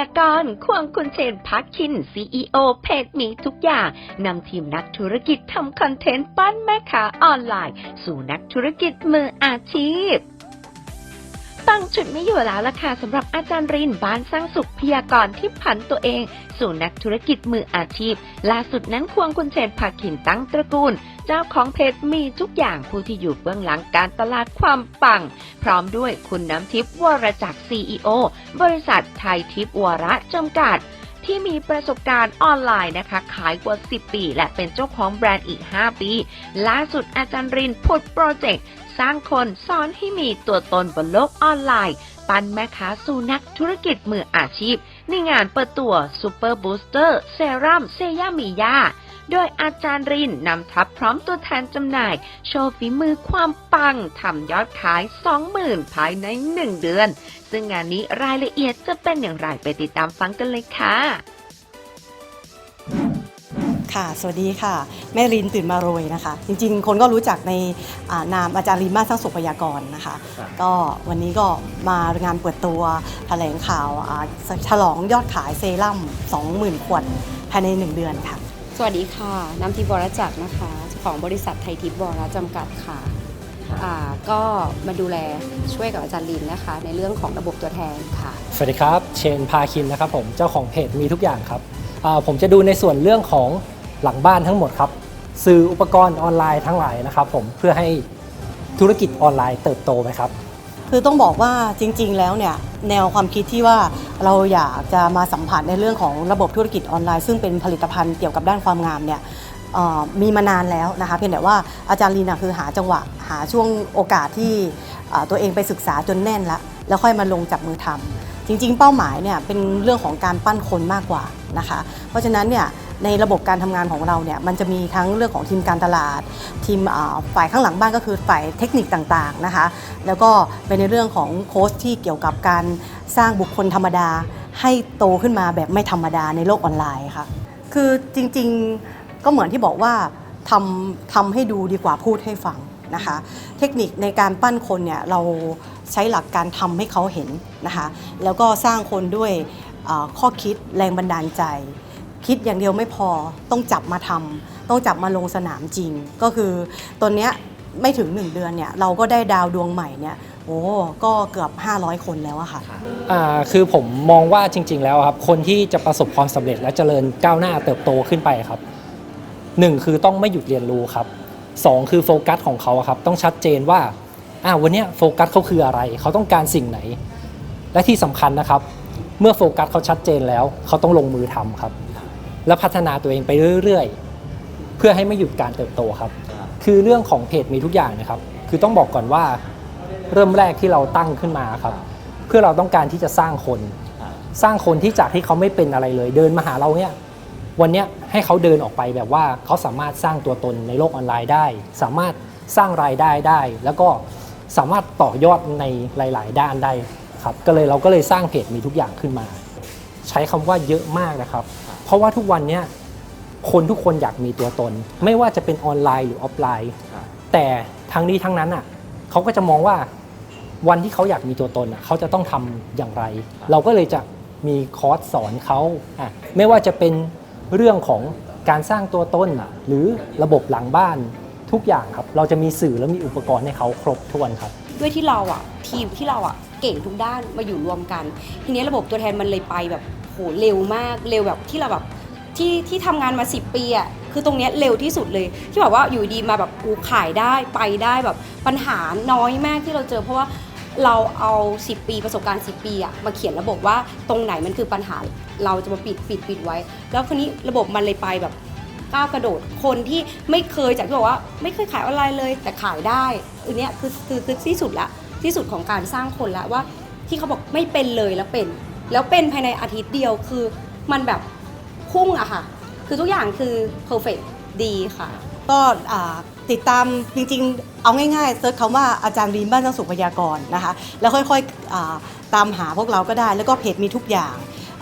ยากรควงคุณเชนพักคินซีอีโอเพจมีทุกอย่างนำทีมนักธุรกิจทำคอนเทนต์ปั้นแม่ค้าออนไลน์ สู่นักธุรกิจมืออาชีพ ตั้งจุดไม่อยู่แล้วล่ะค่ะสำหรับอาจารย์รินบ้านสร้างสุขพยากรณ์ที่ผันตัวเอง สู่นักธุรกิจมืออาชีพ ล่าสุดนั้นควงคุณเชนภาขินตั้งตระกูล เจ้าของเพจมีทุกอย่างผู้ที่อยู่เบื้องหลังการตลาดความปัง พร้อมด้วยคุณน้ำทิพย์วรจักร CEO บริษัทไทยทิพย์วระจำกัด ที่มีประสบการณ์ออนไลน์นะคะ ขายกว่า 10 ปี และเป็นเจ้าของแบรนด์อีก 5 ปี ล่าสุดอาจารย์รินพุดโปรเจกต์ สร้างคนสอนให้มีตัวตนบนโลกออนไลน์ ปันแม่ค้าสู่นักธุรกิจมืออาชีพ ในงานเปิดตัวซูเปอร์บูสเตอร์เซรั่มเซยามียา โดยอาจารย์รินนำทัพพร้อมตัวแทนจำหน่าย โชว์ฝีมือความปังทำยอดขาย 20,000 ภายใน 1 เดือน ซึ่งงานนี้รายละเอียดจะเป็นอย่างไรไปติดตามฟังกันเลยค่ะค่ะ สวัสดีค่ะ แม่รินตื่นมาโรยนะคะ จริงๆ คนก็รู้จักในอ่านามอาจารย์รินบ้านสร้างสุขพยากรณ์นะคะ ก็วันนี้ก็มางานเปิดตัวแถลงข่าวอ่าฉลองยอดขายเซรั่ม 20,000 ขวดภายใน 1 เดือนค่ะ สวัสดีค่ะ น้ำทิพย์วรจักรนะคะของบริษัทไทยทิพย์วรจำกัดค่ะอ่าก็มาดูแลช่วยกับอาจารย์ลินนะคะ ในเรื่องของระบบตัวแทนค่ะ สวัสดีครับ เชนพาคินนะครับผมเจ้าของเพจมีทุกอย่างครับอ่าผมจะดูในส่วนเรื่องของหลังบ้านทั้งหมดครับซื้ออุปกรณ์ออนไลน์ทั้งหลายนะครับผมเพื่อให้ธุรกิจออนไลน์เติบโตไหมครับ คือต้องบอกว่าจริง ๆ แล้วเนี่ยแนวความคิดที่ว่าเราอยากจะมาสัมผัสในเรื่องของระบบธุรกิจออนไลน์ ซึ่งเป็นผลิตภัณฑ์เกี่ยวกับด้านความงามเนี่ยมีมานานแล้วนะคะเพียงแต่ว่าอาจารย์ลีนะคือหาจังหวะหาช่วงโอกาสที่ตัวเองไปศึกษาจนแน่นละแล้วค่อยมาลงจับมือทำจริง ๆ เป้าหมายเนี่ยเป็นเรื่องของการปั้นคนมากกว่านะคะ เพราะฉะนั้นเนี่ย ในระบบการทำงานของเราเนี่ยมันจะมีทั้งเรื่องของทีมการตลาด ทีมฝ่ายข้างหลังบ้านก็คือฝ่ายเทคนิคต่างๆนะคะ แล้วก็เป็นในเรื่องของโค้ชที่เกี่ยวกับการสร้างบุคคลธรรมดา ให้โตขึ้นมาแบบไม่ธรรมดาในโลกออนไลน์ค่ะ คือจริงๆก็เหมือนที่บอกว่าทำทำให้ดูดีกว่าพูดให้ฟังนะคะ เทคนิคในการปั้นคนเนี่ยเราใช้หลักการทำให้เขาเห็นนะคะ แล้วก็สร้างคนด้วยข้อคิดแรงบันดาลใจ คิดอย่างเดียวไม่พอต้องจับมาทำต้องจับมาลงสนามจริง ก็คือตอนเนี้ยไม่ถึง 1 เดือนเนี่ยเราก็ได้ดาวดวงใหม่เนี่ยโอ้ก็เกือบ 500 คนแล้วอะค่ะ อ่าคือผมมองว่าจริง ๆ แล้วครับ คนที่จะประสบความสำเร็จและเจริญก้าวหน้าเติบโตขึ้นไปครับหนึ่งคือต้องไม่หยุดเรียนรู้ครับสองคือโฟกัสของเขาอะครับ ต้องชัดเจนว่าอ่าวันเนี้ยโฟกัสเขาคืออะไร เขาต้องการสิ่งไหน และที่สำคัญนะครับ เมื่อโฟกัสเขาชัดเจนแล้ว เขาต้องลงมือทำครับ และพัฒนาตัวเองไปเรื่อยๆ เพื่อให้ไม่หยุดการเติบโตครับ คือเรื่องของเพจมีทุกอย่างนะครับ คือต้องบอกก่อนว่าเริ่มแรกที่เราตั้งขึ้นมาครับ เพื่อเราต้องการที่จะสร้างคน สร้างคนที่จากที่เขาไม่เป็นอะไรเลย เดินมาหาเราเนี่ยวันเนี้ยให้เขาเดินออกไปแบบว่าเขาสามารถสร้างตัวตนในโลกออนไลน์ได้ สามารถสร้างรายได้ได้ แล้วก็สามารถต่อยอดในหลาย ๆ ด้านได้ครับก็เลยเราก็เลยสร้างเพจมีทุกอย่างขึ้นมา ใช้คำว่าเยอะมากนะครับ เพราะว่าทุกวันเนี้ยคนทุกคนอยากมีตัวตน ไม่ว่าจะเป็นออนไลน์หรือออฟไลน์แต่ทั้งนี้ทั้งนั้นอะเขาก็จะมองว่าวันที่เขาอยากมีตัวตนอะเขาจะต้องทำอย่างไร เราก็เลยจะมีคอร์สสอนเขาอะไม่ว่าจะเป็นเรื่องของการสร้างตัวตนหรือระบบหลังบ้านทุกอย่างครับ เราจะมีสื่อและมีอุปกรณ์ให้เขาครบถ้วนครับ ด้วยที่เราอะทีมที่เราอะเก่งทุกด้านมาอยู่รวมกัน ทีนี้ระบบตัวแทนมันเลยไปแบบโห เร็วมากเร็วแบบที่เราแบบที่ที่ทำงานมา 10 ปีอะคือตรงเนี้ยเร็วที่สุดเลย ที่แบบว่าอยู่ดีมาแบบอูขายได้ไปได้แบบปัญหาน้อยมากที่เราเจอ เพราะว่าเราเอา 10 ปีประสบการณ์ 10 ปีอะมาเขียนระบบว่าตรงไหนมันคือปัญหาเราจะมาปิดปิดปิดไว้ แล้วคนนี้ระบบมันเลยไปแบบก้าวกระโดดคนที่ไม่เคยจากที่บอกว่าไม่เคยขายออนไลน์เลย แต่ขายได้อันนี้คือคือคือที่สุดละที่สุดของการสร้างคนละว่าที่เขาบอกไม่เป็นเลยแล้วเป็น แล้วเป็นภายในอาทิตย์เดียวคือมันแบบพุ่งอะค่ะ คือทุกอย่างคือ perfect ดีค่ะ ก็อ่าติดตามจริงๆ เอาง่ายๆเซิร์ชคำว่าอาจารย์รีนบ้านสร้างสุขพยากรนะคะ แล้วค่อยๆอ่าตามหาพวกเราก็ได้ แล้วก็เพจมีทุกอย่าง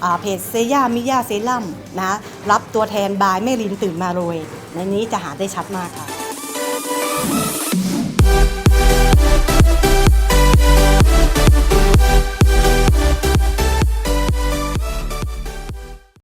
อ่าเพจเซย่ามิยาเซรั่มนะรับตัวแทนบายแม่ลินตื่นมาโรยในนี้จะหาได้ชัดมากค่ะ